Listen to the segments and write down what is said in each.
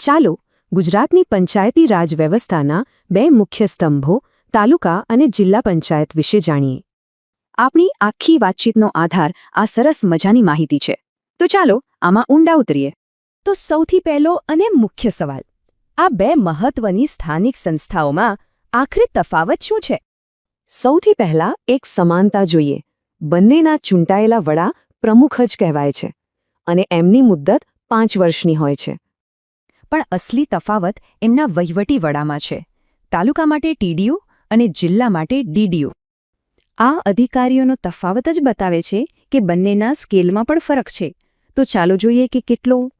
ચાલો, ગુજરાતની પંચાયતી રાજ વ્યવસ્થાના બે મુખ્ય સ્તંભો, તાલુકા અને જિલ્લા પંચાયત વિશે જાણીએ. આપણી આખી વાતચીતનો આધાર આ સરસ મજાની માહિતી છે. તો ચાલો, આમાં ઊંડા ઉતરીએ. તો સૌથી પહેલો અને મુખ્ય સવાલ. આ બે મહત્વની સ્થાનિક સંસ્થાઓમાં આખરે તફાવત શું છે? સૌથી પહેલા એક સમાનતા જોઈએ. બંનેના ચૂંટાયેલા વડા પ્રમુખ જ કહેવાય છે અને એમની મુદ્દત પાંચ વર્ષની હોય છે. પણ અસલી તફાવત એમના વહીવટી વડામાં છે. તાલુકા માટે ટીડીયુ અને જિલ્લા માટે ડીડીયુ આ અધિકારીઓનો તફાવત જ બતાવે છે કે બંનેના સ્કેલમાં પણ ફરક છે. તો ચાલો જોઈએ કે કેટલો.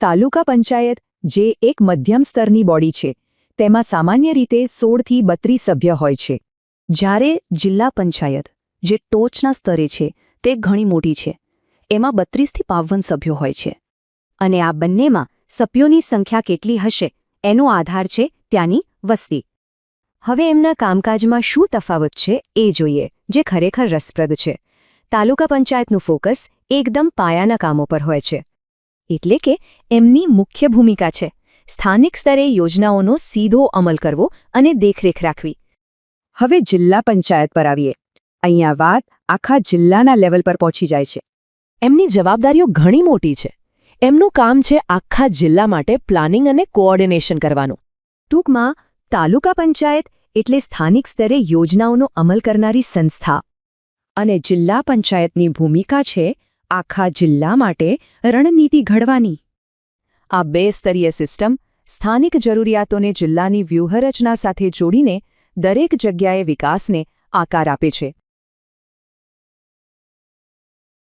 તાલુકા પંચાયત, જે એક મધ્યમ સ્તરની બોડી છે, તેમાં સામાન્ય રીતે સોળથી બત્રીસ સભ્ય હોય છે. જ્યારે જિલ્લા પંચાયત, જે ટોચના સ્તરે છે, તે ઘણી મોટી છે. એમાં બત્રીસથી બાવન સભ્યો હોય છે. અને આ બંનેમાં સભ્યોની સંખ્યા કેટલી હશે, એનો આધાર છે ત્યાંની વસ્તી. હવે એમના કામકાજમાં શું તફાવત છે એ જોઈએ, જે ખરેખર રસપ્રદ છે. તાલુકા પંચાયતનું ફોકસ એકદમ પાયાના કામો પર હોય છે. એટલે કે એમની મુખ્ય ભૂમિકા છે, સ્થાનિક સ્તરે યોજનાઓનો સીધો અમલ કરવો અને દેખરેખ રાખવી. હવે જિલ્લા પંચાયત પર આવીએ. અહીંયા વાત આખા જિલ્લાના લેવલ પર પહોંચી જાય છે. એમની જવાબદારીઓ ઘણી મોટી છે. એમનું કામ છે આખા જિલ્લા માટે પ્લાનિંગ અને કોઓર્ડિનેશન કરવાનું. ટૂંકમાં, તાલુકા પંચાયત એટલે સ્થાનિક સ્તરે યોજનાઓનો અમલ કરનારી સંસ્થા. અને જિલ્લા પંચાયતની ભૂમિકા છે આખા જિલ્લા માટે રણનીતિ ઘડવાની. આ બે સ્તરીય સિસ્ટમ સ્થાનિક જરૂરિયાતોને જિલ્લાની વ્યૂહરચના સાથે જોડીને દરેક જગ્યાએ વિકાસને આકાર આપે છે.